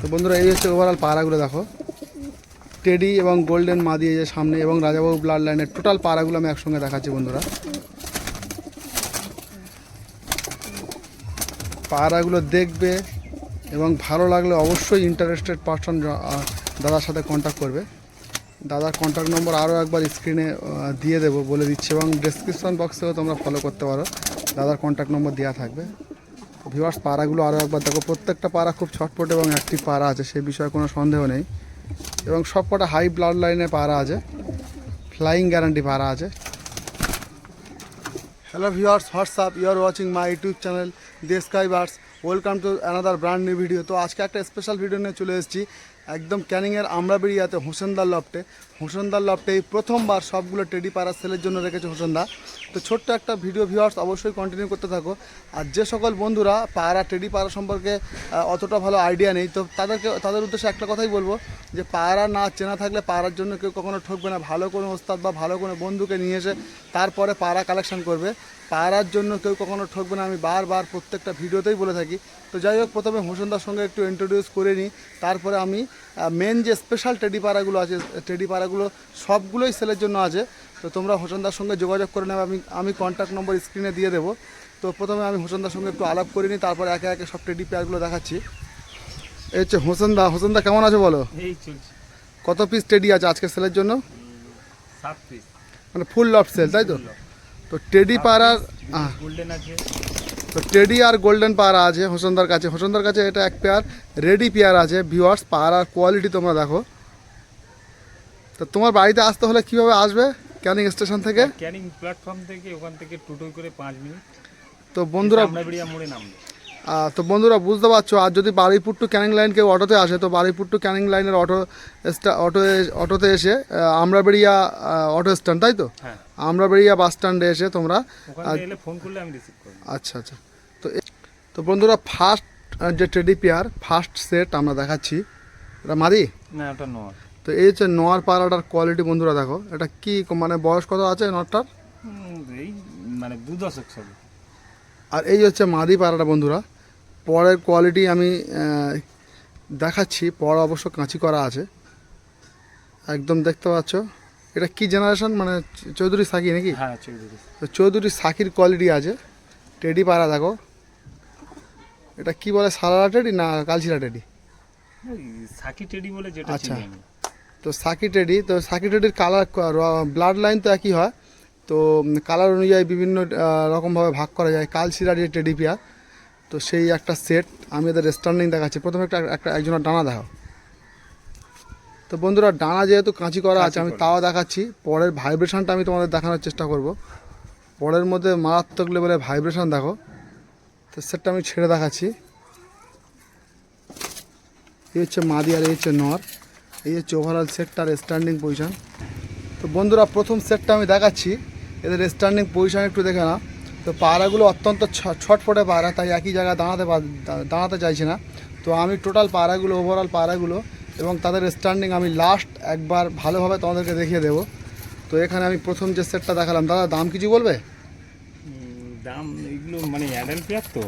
তো বন্ধুরা, এই হচ্ছে ওভারঅল পাড়াগুলো দেখো। টেডি এবং গোল্ডেন মা দিয়ে যে সামনে এবং রাজাবাবু ব্লাড লাইনের টোটাল পাড়াগুলো আমি একসঙ্গে দেখাচ্ছি বন্ধুরা। পাড়াগুলো দেখবে এবং ভালো লাগলে অবশ্যই ইন্টারেস্টেড পার্সন দাদার সাথে কন্ট্যাক্ট করবে। দাদার কন্ট্যাক্ট নম্বর আরও একবার স্ক্রিনে দিয়ে দেবো, বলে দিচ্ছি এবং ডেসক্রিপশন বক্সেও তোমরা ফলো করতে পারো। দাদার কন্ট্যাক্ট নম্বর দেওয়া থাকবে। ভিউয়ার্স পাড়াগুলো আরও একবার দেখো, প্রত্যেকটা পাড়া খুব ছটপট এবং অ্যাক্টিভ পাড়া আছে সে বিষয়ে কোনো সন্দেহ নেই। এবং সবকটা হাই ব্লাড লাইনে পাড়া আছে ফ্লাইং গ্যারান্টি পাড়া আছে। Hello viewers what's up you are watching my YouTube channel dear subscribers welcome to another brand new video তো আজকে একটা স্পেশাল ভিডিও নিয়ে চলে এসেছি। একদম ক্যানিংয়ের আমরাবেড়িয়াতে হোসেনদার লফটে। হোসেনদার লফটে এই প্রথমবার সবগুলো টেডি পাড়া সেলের জন্য রেখেছে হোসেনদা। তো ছোট্ট একটা ভিডিও ভিউয়ার্স, অবশ্যই কন্টিনিউ করতে থাকো। আর যে সকল বন্ধুরা পাড়া টেডি পাড়া সম্পর্কে অতটা ভালো আইডিয়া নেই, তো তাদেরকে, তাদের উদ্দেশ্যে একটা কথাই বলব, যে পাড়া না চেনা থাকলে পাড়ার জন্য কেউ কখনো ঠকবে না। ভালো কোনো ওস্তাদ বা ভালো কোনো বন্ধুকে নিয়ে এসে তারপরে পাড়া কালেকশন করবে। পাড়ার জন্য কেউ কখনো ঠকবে না। আমি বারবার প্রত্যেকটা ভিডিওতেই বলে থাকি তো যাই হোক প্রথমে হোসেনদার সঙ্গে একটু ইন্ট্রোডিউস করে নিই। তারপরে আমি মেন যে স্পেশাল টেডি পাড়াগুলো আছে টেডি পাড়াগুলো সবগুলোই সেলের জন্য আছে। তো তোমরা হোসেনদার সঙ্গে যোগাযোগ করে নেবে আমি আমি কন্ট্যাক্ট নম্বর স্ক্রিনে দিয়ে দেবো। তো প্রথমে আমি হোসেনদার সঙ্গে একটু আলাপ করে নিই তারপর একে একে সব টেডি পেয়ারগুলো দেখাচ্ছি। এই হচ্ছে হোসেনদা। হোসেনদা কেমন আছে বলো? কত পিস টেডি আছে আজকে সেলের জন্য? সাত পিস মানে ফুল লফ সেল তাই তো? তো টেডি পাড়ার গোল্ডেন আছে। তো টেডি আর গোল্ডেন পাড়া আছে হোসেনদার কাছে। হোসেনদার কাছে এটা এক পেয়ার রেডি পেয়ার আছে। ভিওয়ার্স পাড়ার কোয়ালিটি তোমরা দেখো। তো তোমার বাড়িতে আসতে হলে কীভাবে আসবে? ক্যানিং স্টেশন থেকে? ক্যানিং প্ল্যাটফর্ম থেকে ওখান থেকে টোটো করে পাঁচ মিনিট। তো বন্ধুরা মোড়ে নামবো। তো বন্ধুরা বুঝতে পারছ আর যদি বারুইপুর টু ক্যানিং লাইন কেউ অটোতে আসে তো বারুইপুর টু ক্যানিং লাইনের অটো অটো অটোতে এসে আমরা আমরাবেড়িয়া অটো স্ট্যান্ড তাই তো? হ্যাঁ। আমরাবেড়িয়া বাস স্ট্যান্ডে এসে তোমরা ওখান ফোন করলে আমি রিসিভ আচ্ছা আচ্ছা। তো বন্ধুরা ফার্স্ট যে টেডি পেয়ার ফার্স্ট সেট আমরা দেখাচ্ছি এটা মাদি? না ওটা নয় তো এই হচ্ছে নোয়ার পাড়াটার কোয়ালিটি বন্ধুরা দেখো এটা কি মানে বয়স কত আছে হুম, এই মানে দু দশক সব। আর এই হচ্ছে মাদি পাড়াটা বন্ধুরা পরের কোয়ালিটি আমি দেখাচ্ছি পর অবশ্য কাঁচি করা আছে। একদম দেখতে পাচ্ছ এটা কি জেনারেশন মানে চৌধুরী সাকি নাকি? হ্যাঁ চৌধুরী। তো চৌধুরী সাকির কোয়ালিটি আছে টেডি পাড়া দেখো। এটা কি বলে সালারা টেডি না কালচিরা টেডি? সাকি টেডি বলে যেটা আচ্ছা। তো সাকি টেডি তো সাকি টেডির কালার ব্লাড লাইন তো একই হয়। তো কালার অনুযায়ী বিভিন্ন রকমভাবে ভাগ করা যায়। কালচিরা যে টেডি পেয়ার তো সেই একটা সেট আমি এদের স্ট্যান্ডিং দেখাচ্ছি। প্রথমে একটা একটা একজনের ডানা দেখাও। তো বন্ধুরা ডানা যেহেতু কাঁচি করা আছে আমি তাও দেখাচ্ছি। পরের ভাইব্রেশনটা আমি তোমাদের দেখানোর চেষ্টা করব। পরের মধ্যে মারাত্মক লেভেলের ভাইব্রেশন দেখো। তো সেটটা আমি ছেড়ে দেখাচ্ছি। এই হচ্ছে মাদি আর এই হচ্ছে নর। এই হচ্ছে ওভারঅল সেটটার স্ট্যান্ডিং পজিশন তো বন্ধুরা, প্রথম সেটটা আমি দেখাচ্ছি। এদের স্ট্যান্ডিং পজিশন একটু দেখে না তো পাড়াগুলো অত্যন্ত ছটফটে পাড়া তাই একই জায়গায় দাঁড়াতে দাঁড়াতে চাইছি না। তো আমি টোটাল পাড়াগুলো ওভারঅল পাড়াগুলো এবং তাদের স্ট্যান্ডিং আমি লাস্ট একবার ভালোভাবে তোমাদেরকে দেখিয়ে দেবো। তো এখানে আমি প্রথম যে সেটটা দেখালাম, দাদা দাম কিছু বলবে? দাম এগুলো মানে অ্যাডাল্ট পেয়ার তো।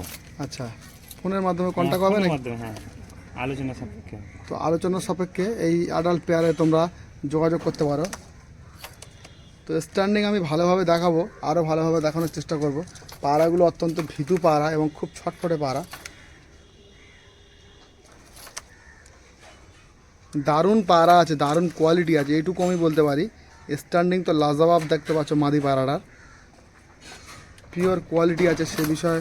আচ্ছা ফোনের মাধ্যমে কন্ট্যাক্ট হবে নাকি? মাধ্যমে, হ্যাঁ আলোচনা সাপেক্ষে। তো আলোচনা সাপেক্ষে এই অ্যাডাল্ট পেয়ারে তোমরা যোগাযোগ করতে পারো। তো স্ট্যান্ডিং আমি ভালোভাবে দেখাবো আরও ভালোভাবে দেখানোর চেষ্টা করব। পাড়াগুলো অত্যন্ত ভীতু পাড়া এবং খুব ছটফটে পাড়া। দারুণ পাড়া আছে দারুণ কোয়ালিটি আছে এইটুকু আমি বলতে পারি। স্ট্যান্ডিং তো লাজবাব দেখতে পাচ্ছ মাদি পাড়াটার। পিওর কোয়ালিটি আছে সে বিষয়ে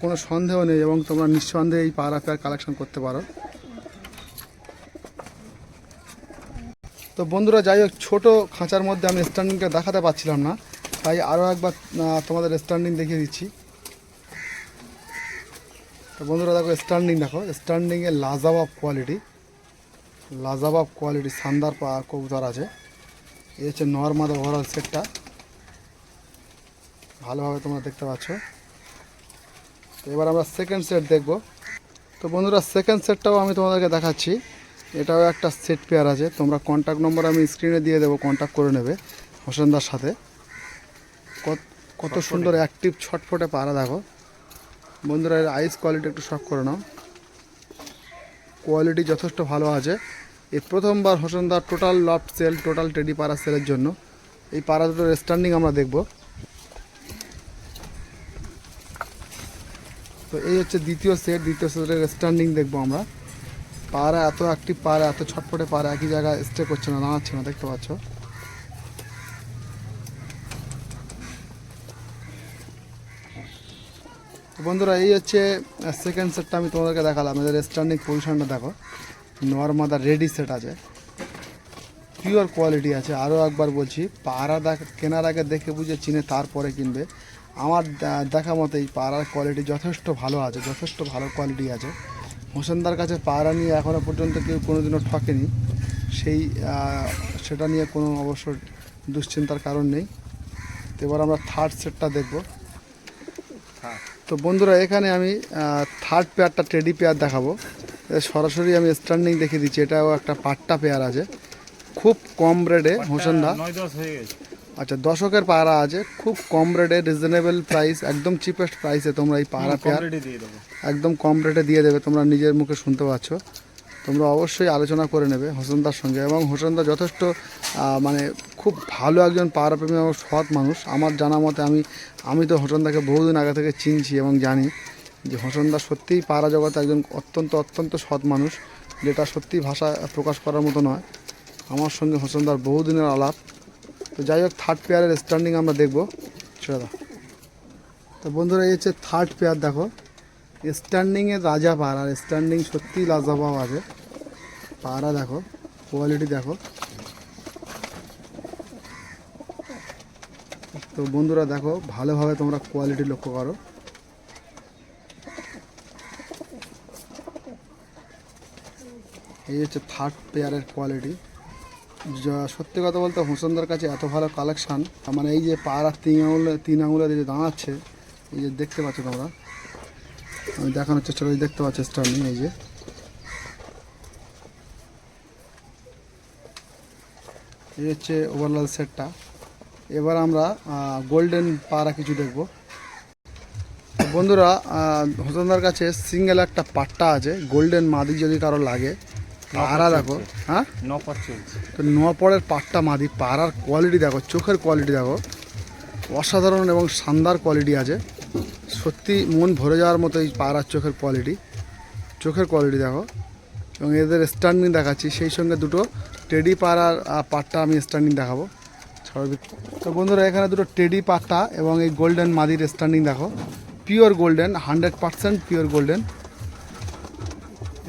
কোনো সন্দেহ নেই এবং তোমরা নিঃসন্দেহে এই পাড়া পেয়ার কালেকশন করতে পারো। তো বন্ধুরা, যাই হোক, ছোটো খাঁচার মধ্যে আমি স্ট্যান্ডিংটা দেখাতে পারছিলাম না, তাই আরও একবার তোমাদের স্ট্যান্ডিং দেখিয়ে দিচ্ছি। তো বন্ধুরা, দেখো স্ট্যান্ডিং দেখো স্ট্যান্ডিংয়ে লাজাবাব কোয়ালিটি লাজাবাব কোয়ালিটি শানদার পা কবুতর আছে। এই হচ্ছে নর্মাল ওভারঅল সেটটা ভালোভাবে তোমরা দেখতে পাচ্ছ। তো এবার আমরা সেকেন্ড সেট দেখব। তো বন্ধুরা সেকেন্ড সেটটাও আমি তোমাদেরকে দেখাচ্ছি। এটাও একটা সেট পেয়ার আছে। তোমরা কন্ট্যাক্ট নম্বর আমি স্ক্রিনে দিয়ে দেবো কন্ট্যাক্ট করে নেবে হোসেনদার সাথে। কত কত সুন্দর অ্যাক্টিভ ছটফটে পাড়া দেখো। বন্ধুরা এর আইস কোয়ালিটি একটু শখ করে নাও। কোয়ালিটি যথেষ্ট ভালো আছে। এই প্রথমবার হোসেনদার total loft sale total teddy পাড়া সেলের জন্য। এই পাড়া দুটোর স্ট্যান্ডিং আমরা দেখব। তো এই হচ্ছে দ্বিতীয় সেট দ্বিতীয় সেটের স্ট্যান্ডিং দেখব আমরা। পাড়া এত একটি পাড়া এত ছটফটে, পাড়া একই জায়গায় স্টে করছে না, দাঁড়াচ্ছে না, দেখতে পাচ্ছ? বন্ধুরা, এই হচ্ছে সেকেন্ড সেটটা আমি তোমাদেরকে দেখালাম। এদের স্ট্যান্ডিং পজিশনটা দেখো। নর্মাদা রেডি সেট আছে। পিওর কোয়ালিটি আছে। আরও একবার বলছি, পাড়া দেখ, কেনার আগে দেখে বুঝে চিনে তারপরে কিনবে। আমার দেখা মতে এই পাড়ার কোয়ালিটি যথেষ্ট ভালো আছে যথেষ্ট ভালো কোয়ালিটি আছে। হোসেনদার কাছে পাড়া নিয়ে এখনও পর্যন্ত কেউ কোনোদিনও ঠকেনি। সেই সেটা নিয়ে কোনো অবশ্য দুশ্চিন্তার কারণ নেই। তো এবার আমরা থার্ড সেটটা দেখব। তো বন্ধুরা এখানে আমি থার্ড পেয়ারটা টেডি পেয়ার দেখাবো। সরাসরি আমি স্ট্যান্ডিং দেখিয়ে দিচ্ছি এটাও একটা পাট্টা পেয়ার আছে। খুব কম রেটে হোসেনদা আচ্ছা দশকের পায়রা আছে খুব কম রেটে রিজনেবল প্রাইস একদম চিপেস্ট প্রাইসে তোমরা এই পায়রা পেয়ার দিয়ে দেবো। একদম কম রেটে দিয়ে দেবে তোমরা নিজের মুখে শুনতে পাচ্ছ। তোমরা অবশ্যই আলোচনা করে নেবে হোসেনদার সঙ্গে এবং হোসেনদা যথেষ্ট মানে খুব ভালো একজন পাড়া প্রেমী এবং সৎ মানুষ। আমার জানা মতে আমি আমি তো হোসেনদাকে বহুদিন আগে থেকে চিনছি এবং জানি যে হোসেনদা সত্যিই পাড়া জগতে একজন অত্যন্ত অত্যন্ত সৎ মানুষ যেটা সত্যি ভাষা প্রকাশ করার মতো নয়। আমার সঙ্গে হোসেনদার বহুদিনের আলাপ। তো যাই হোক থার্ড পেয়ারের স্ট্যান্ডিং আমরা দেখব। ছেড়ে দাও। তো বন্ধুরা, এই হচ্ছে থার্ড পেয়ার দেখো। স্ট্যান্ডিংয়ে রাজা পাহাড়, আর স্ট্যান্ডিং সত্যিই লাজাবাব আছে। পাড়া দেখো কোয়ালিটি দেখো। তো বন্ধুরা, দেখো, ভালোভাবে তোমরা কোয়ালিটি লক্ষ্য করো। এই হচ্ছে থার্ড পেয়ারের কোয়ালিটি যা সত্যি কথা বলতে হোসেনদার কাছে এত ভালো কালেকশান মানে এই যে পাড়ার তিন আঙুল তিন আঙুলে যে দাঁড়াচ্ছে, এই যে দেখতে পাচ্ছ তোমরা। আমি দেখানোর চেষ্টা করি, দেখতে পাচ্ছি স্টার্নিং এই যে। এই হচ্ছে ওভারলাল সেটটা এবার আমরা গোল্ডেন পাড়া কিছু দেখব। বন্ধুরা হোসেনদার কাছে সিঙ্গেল একটা পাট্টা আছে গোল্ডেন মাদি যদি কারও লাগে পাড়া দেখো হ্যাঁ? চলছে। তো নোয়াপড়ের পাট্টা মাদি পাড়ার কোয়ালিটি দেখো চোখের কোয়ালিটি দেখো। অসাধারণ এবং শানদার কোয়ালিটি আছে। সত্যি মন ভরে যাওয়ার মতো এই পাড়ার চোখের কোয়ালিটি চোখের কোয়ালিটি দেখো। এবং এদের স্ট্যান্ডিং দেখাচ্ছি সেই সঙ্গে দুটো টেডি পাড়ার পাট্টা আমি স্ট্যান্ডিং দেখাবো। তো বন্ধুরা এখানে দুটো টেডি পাট্টা এবং এই গোল্ডেন মাদির স্ট্যান্ডিং দেখো। Pure golden hundred percent pure golden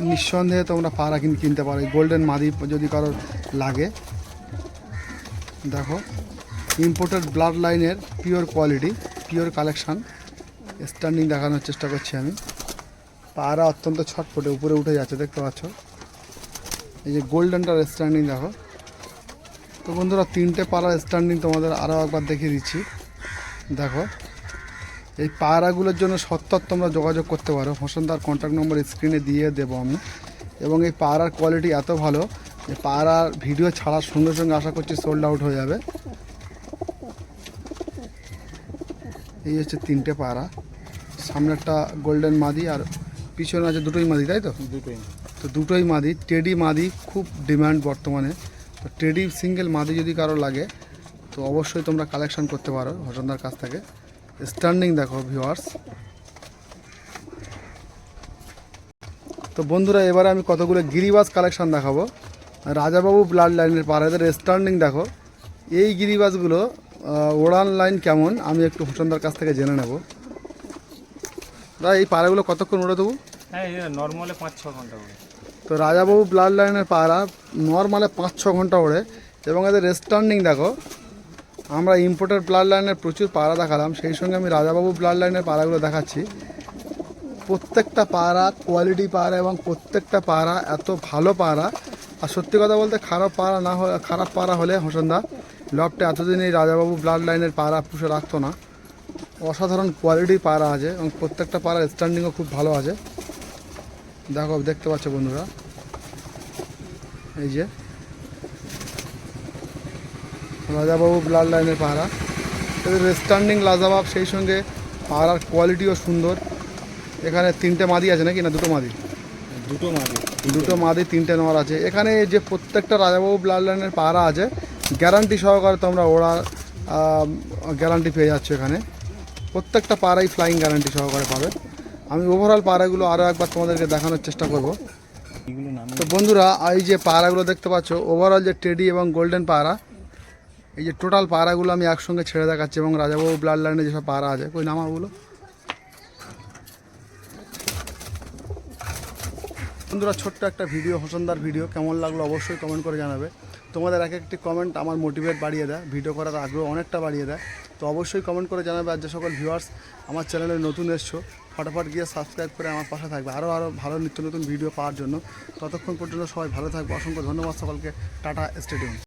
নিঃসন্দেহে তোমরা পাড়া কিন কিনতে পারো। গোল্ডেন মাদি যদি কারোর লাগে, দেখো ইম্পোর্টেড ব্লাড লাইনের pure quality pure collection standing দেখানোর চেষ্টা করছি আমি। পাড়া অত্যন্ত ছটফটে, উপরে উঠে যাচ্ছে, দেখতে পাচ্ছ? এই যে গোল্ডেনটার স্ট্যান্ডিং দেখো। তো বন্ধুরা, তিনটে পাড়ার স্ট্যান্ডিং তোমাদের আরও একবার দেখিয়ে দিচ্ছি। দেখো এই পায়রাগুলোর জন্য সত্তর তোমরা যোগাযোগ করতে পারো। হোসেনদার কন্ট্যাক্ট নম্বর স্ক্রিনে দিয়ে দেবো আমি। এবং এই পায়রার কোয়ালিটি এত ভালো যে পায়রার ভিডিও ছাড়ার সঙ্গে সঙ্গে আশা করছি সোল্ড আউট হয়ে যাবে। এই হচ্ছে তিনটে পায়রা সামনে একটা গোল্ডেন মাদি আর পিছনে আছে দুটোই মাদি তাই তো? দুটোই। তো দুটোই মাদি। টেডি মাদি খুব ডিমান্ড বর্তমানে। তো টেডি সিঙ্গেল মাদি যদি কারও লাগে তো অবশ্যই তোমরা কালেকশন করতে পারো হোসেনদার কাছ থেকে। স্ট্যান্ডিং দেখো ভিউয়ার্স তো বন্ধুরা এবারে আমি কতগুলো গিরিবাজ কালেকশন দেখাবো। রাজাবাবু ব্লাড লাইনের পাড়াদের স্ট্যান্ডিং দেখো। এই গিরিবাজগুলো ওড়ান লাইন কেমন আমি একটু হোসেনদার কাছ থেকে জেনে নেব। দাদা এই পাড়াগুলো কতক্ষণ ওড়ে দেবো হ্যাঁ নর্মালে পাঁচ ছ ঘণ্টা তো রাজাবাবু ব্লাড লাইনের পায়রা নর্মালে পাঁচ ছ ঘণ্টা ওড়ে। এবং এদের স্ট্যান্ডিং দেখো আমরা ইম্পোর্টেড ব্লাড লাইনের প্রচুর পায়রা দেখালাম, সেই সঙ্গে আমি রাজাবাবু ব্লাড লাইনের পাড়াগুলো দেখাচ্ছি। প্রত্যেকটা পাড়া কোয়ালিটি পাড়া এবং প্রত্যেকটা পাড়া এত ভালো পাড়া। আর সত্যি কথা বলতে খারাপ পাড়া না হলে, খারাপ পাড়া হলে, হোসেনদা লফটে এতদিন এই রাজাবাবু ব্লাড লাইনের পায়রা পুষে রাখতো না। অসাধারণ কোয়ালিটি পায়রা আছে এবং প্রত্যেকটা পায়রার স্ট্যান্ডিংও খুব ভালো আছে। দেখো, দেখতে পাচ্ছ বন্ধুরা। এই যে রাজাবাবু ব্লাড লাইনের পাহারা। এদের স্ট্যান্ডিং লাজাবাব সেই সঙ্গে পাহারার কোয়ালিটিও সুন্দর। এখানে তিনটে মাদি আছে নাকি? না দুটো মাদি? দুটো মাঝে দুটো মাদি তিনটে নর আছে। এখানে যে প্রত্যেকটা রাজাবাবু ব্লাড লাইনের পাড়া আছে গ্যারান্টি সহকারে তোমরা ওরা গ্যারান্টি পেয়ে যাচ্ছ এখানে। প্রত্যেকটা পাড়াই ফ্লাইং গ্যারান্টি সহকারে পাবে। আমি ওভারঅল পাড়াগুলো আরও একবার তোমাদেরকে দেখানোর চেষ্টা করব। তো বন্ধুরা এই যে পাড়াগুলো দেখতে পাচ্ছ ওভারঅল যে টেডি এবং গোল্ডেন পাড়া এই যে টোটাল পাড়াগুলো আমি একসঙ্গে ছেড়ে দেখাচ্ছি এবং রাজাবাবু ব্লাড লাইনে যেসব পাড়া আছে ওই নামাগুলো? বন্ধুরা, ছোট্ট একটা ভিডিও হোসনদার ভিডিও কেমন লাগল অবশ্যই কমেন্ট করে জানাবে। তোমাদের এক একটি কমেন্ট আমার মোটিভেট বাড়িয়ে দেয় ভিডিও করার আগ্রহ অনেকটা বাড়িয়ে দেয়। তো অবশ্যই কমেন্ট করে জানাবে আর যে সকল ভিউয়ার্স আমার চ্যানেলে নতুন এসছো, ফটাফট গিয়ে সাবস্ক্রাইব করে আমার পাশে থাকবে। আরও আরও ভালো নিত্য নতুন ভিডিও পাওয়ার জন্য। ততক্ষণ পর্যন্ত সবাই ভালো থাকবে। অসংখ্য ধন্যবাদ সকলকে। Tata stadium